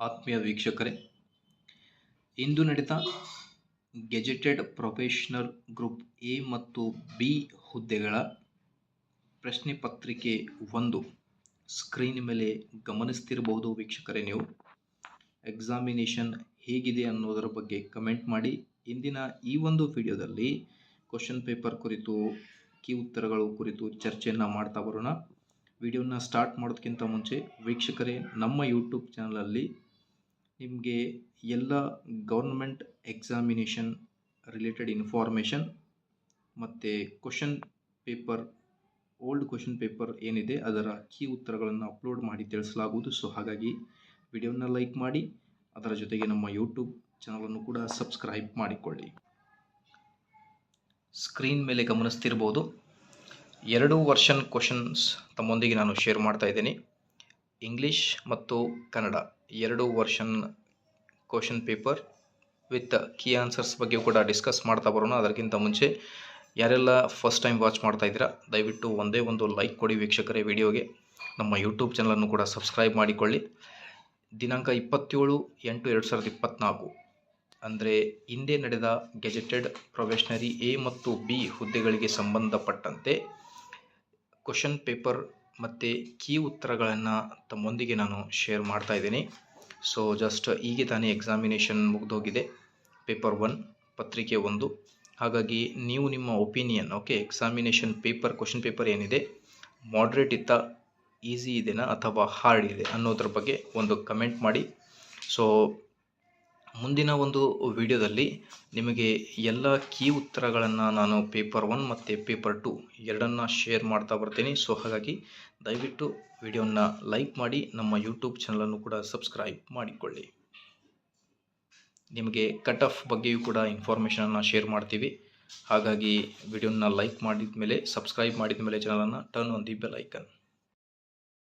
ಆತ್ಮೀಯ ವೀಕ್ಷಕರೇ, ಇಂದು ನಡೆದ ಗೆಜೆಟೆಡ್ ಪ್ರೊಫೆಷನಲ್ ಗ್ರೂಪ್ ಎ ಮತ್ತು ಬಿ ಹುದ್ದೆಗಳ ಪ್ರಶ್ನೆ ಪತ್ರಿಕೆ ಒಂದು ಸ್ಕ್ರೀನ್ ಮೇಲೆ ಗಮನಿಸ್ತಿರಬಹುದು ವೀಕ್ಷಕರೇ ನೀವು. ಎಕ್ಸಾಮಿನೇಷನ್ ಹೇಗಿದೆ ಅನ್ನೋದರ ಬಗ್ಗೆ ಕಮೆಂಟ್ ಮಾಡಿ. ಇಂದಿನ ಈ ಒಂದು ವಿಡಿಯೋದಲ್ಲಿ ಕ್ವಶನ್ ಪೇಪರ್ ಕುರಿತು ಕೀ ಉತ್ತರಗಳು ಕುರಿತು ಚರ್ಚೆಯನ್ನು ಮಾಡ್ತಾ ಬರೋಣ. ವಿಡಿಯೋನ ಸ್ಟಾರ್ಟ್ ಮಾಡೋದಕ್ಕಿಂತ ಮುಂಚೆ ವೀಕ್ಷಕರೇ, ನಮ್ಮ ಯೂಟ್ಯೂಬ್ ಚಾನಲಲ್ಲಿ ನಿಮಗೆ ಎಲ್ಲ ಗೌರ್ಮೆಂಟ್ ಎಕ್ಸಾಮಿನೇಷನ್ ರಿಲೇಟೆಡ್ ಇನ್ಫಾರ್ಮೇಷನ್ ಮತ್ತು question paper old question paper ಏನಿದೆ ಅದರ ಕೀ ಉತ್ತರಗಳನ್ನು ಅಪ್ಲೋಡ್ ಮಾಡಿ ತಿಳಿಸಲಾಗುವುದು. ಸೊ ಹಾಗಾಗಿ ವಿಡಿಯೋನ ಲೈಕ್ ಮಾಡಿ, ಅದರ ಜೊತೆಗೆ ನಮ್ಮ ಯೂಟ್ಯೂಬ್ ಚಾನಲನ್ನು ಕೂಡ ಸಬ್ಸ್ಕ್ರೈಬ್ ಮಾಡಿಕೊಳ್ಳಿ. ಸ್ಕ್ರೀನ್ ಮೇಲೆ ಗಮನಿಸ್ತಿರ್ಬೋದು. ಎರಡು ವರ್ಷನ್ ಕ್ವಶನ್ಸ್ ತಮ್ಮೊಂದಿಗೆ ನಾನು ಶೇರ್ ಮಾಡ್ತಾ ಇದ್ದೀನಿ. ಇಂಗ್ಲೀಷ್ ಮತ್ತು ಕನ್ನಡ ಎರಡು version question paper with key answers ಬಗ್ಗೆ ಕೂಡ ಡಿಸ್ಕಸ್ ಮಾಡ್ತಾ ಬರೋಣ. ಅದಕ್ಕಿಂತ ಮುಂಚೆ ಯಾರೆಲ್ಲ ಫಸ್ಟ್ ಟೈಮ್ ವಾಚ್ ಮಾಡ್ತಾ ಇದ್ದೀರಾ, ದಯವಿಟ್ಟು ಒಂದೇ ಒಂದು ಲೈಕ್ ಕೊಡಿ ವೀಕ್ಷಕರೇ ವಿಡಿಯೋಗೆ. ನಮ್ಮ ಯೂಟ್ಯೂಬ್ ಚಾನಲನ್ನು ಕೂಡ ಸಬ್ಸ್ಕ್ರೈಬ್ ಮಾಡಿಕೊಳ್ಳಿ. ದಿನಾಂಕ ಇಪ್ಪತ್ತೇಳು ಎಂಟು ಎರಡು ಸಾವಿರದ ಇಪ್ಪತ್ತ್ನಾಲ್ಕು ಅಂದರೆ ಹಿಂದೆ ನಡೆದ ಗೆಜೆಟೆಡ್ ಪ್ರೊಫೆಷನರಿ ಎ ಮತ್ತು ಬಿ ಹುದ್ದೆಗಳಿಗೆ ಸಂಬಂಧಪಟ್ಟಂತೆ ಕ್ವಶನ್ ಪೇಪರ್ ಮತ್ತು ಕೀ ಉತ್ತರಗಳನ್ನು ತಮ್ಮೊಂದಿಗೆ ನಾನು ಶೇರ್ ಮಾಡ್ತಾ ಇದ್ದೀನಿ. ಸೊ ಜಸ್ಟ್ ಈಗ ತಾನೇ ಎಕ್ಸಾಮಿನೇಷನ್ ಮುಗಿದೋಗಿದೆ. ಪೇಪರ್ ಒನ್ ಪತ್ರಿಕೆ ಒಂದು. ಹಾಗಾಗಿ ನೀವು ನಿಮ್ಮ opinion okay examination paper question paper ಏನಿದೆ ಮಾಡ್ರೇಟ್ ಇತ್ತ ಈಸಿ ಇದೆಯಾ ಅಥವಾ ಹಾರ್ಡ್ ಇದೆ ಅನ್ನೋದ್ರ ಬಗ್ಗೆ ಒಂದು ಕಮೆಂಟ್ ಮಾಡಿ. ಸೊ ಮುಂದಿನ ಒಂದು ವಿಡಿಯೋದಲ್ಲಿ ನಿಮಗೆ ಎಲ್ಲ ಕೀ ಉತ್ತರಗಳನ್ನು ನಾನು ಪೇಪರ್ ಒನ್ ಮತ್ತು ಪೇಪರ್ ಟು ಎರಡನ್ನು ಶೇರ್ ಮಾಡ್ತಾ ಬರ್ತೀನಿ. ಸೊ ಹಾಗಾಗಿ ದಯವಿಟ್ಟು ವಿಡಿಯೋನ ಲೈಕ್ ಮಾಡಿ, ನಮ್ಮ ಯೂಟ್ಯೂಬ್ ಚಾನಲನ್ನು ಕೂಡ ಸಬ್ಸ್ಕ್ರೈಬ್ ಮಾಡಿಕೊಳ್ಳಿ. ನಿಮಗೆ ಕಟ್ ಆಫ್ ಬಗ್ಗೆಯೂ ಕೂಡ ಇನ್ಫಾರ್ಮೇಷನನ್ನು ಶೇರ್ ಮಾಡ್ತೀವಿ. ಹಾಗಾಗಿ ವಿಡಿಯೋನ ಲೈಕ್ ಮಾಡಿದ ಮೇಲೆ ಸಬ್ಸ್ಕ್ರೈಬ್ ಮಾಡಿದ ಮೇಲೆ ಚಾನಲನ್ನು turn on the bell icon